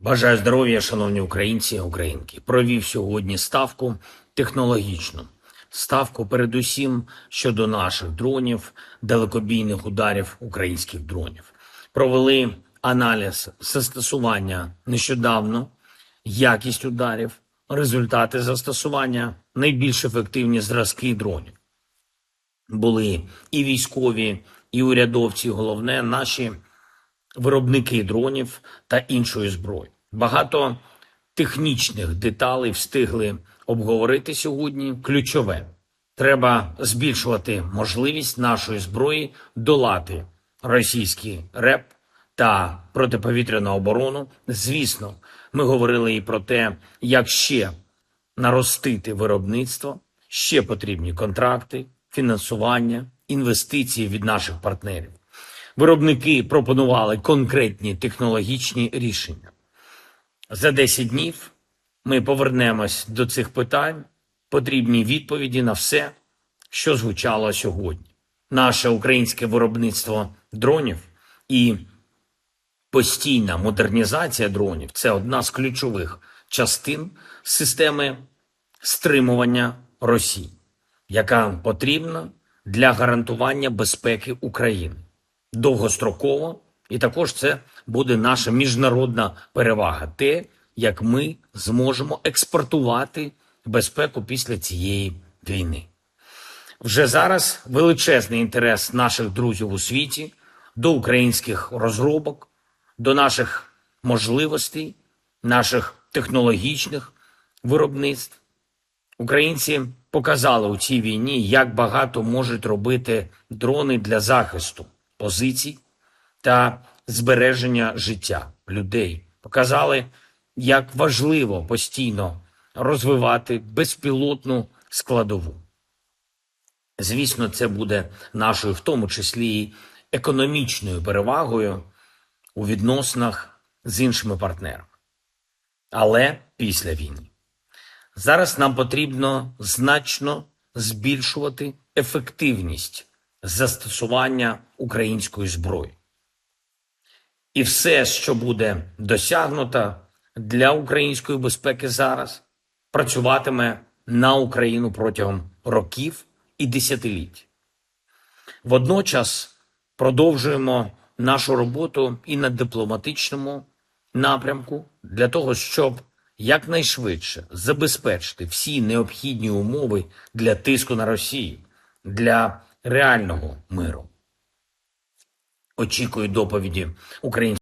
Бажаю здоров'я, шановні українці і українки. Провів сьогодні ставку технологічну. Ставку передусім щодо наших дронів, далекобійних ударів українських дронів. Провели аналіз застосування нещодавно, якість ударів, результати застосування, найбільш ефективні зразки дронів. Були і військові, і урядовці. Головне, наші виробники дронів та іншої зброї. Багато технічних деталей встигли обговорити сьогодні. Ключове треба збільшувати можливість нашої зброї долати російський РЕП та протиповітряну оборону. Звісно, ми говорили і про те, як ще наростити виробництво, ще потрібні контракти, фінансування, інвестиції від наших партнерів. Виробники пропонували конкретні технологічні рішення. За 10 днів ми повернемось до цих питань, потрібні відповіді на все, що звучало сьогодні. Наше українське виробництво дронів і постійна модернізація дронів це одна з ключових частин системи стримування Росії, яка потрібна для гарантування безпеки України довгостроково, і також це буде наша міжнародна перевага, те, як ми зможемо експортувати безпеку після цієї війни. Вже зараз величезний інтерес наших друзів у світі до українських розробок, до наших можливостей, наших технологічних виробництв. Українці показали у цій війні, як багато можуть робити дрони для захисту позицій та збереження життя людей. Показали, як важливо постійно розвивати безпілотну складову. Звісно, це буде нашою, в тому числі і економічною перевагою у відносинах з іншими партнерами. Але після війни. Зараз нам потрібно значно збільшувати ефективність застосування української зброї. І все, що буде досягнуто для української безпеки зараз, працюватиме на Україну протягом років і десятиліть. Водночас продовжуємо нашу роботу і на дипломатичному напрямку для того, щоб якнайшвидше забезпечити всі необхідні умови для тиску на Росію, для реального миру. Очікую доповіді українських.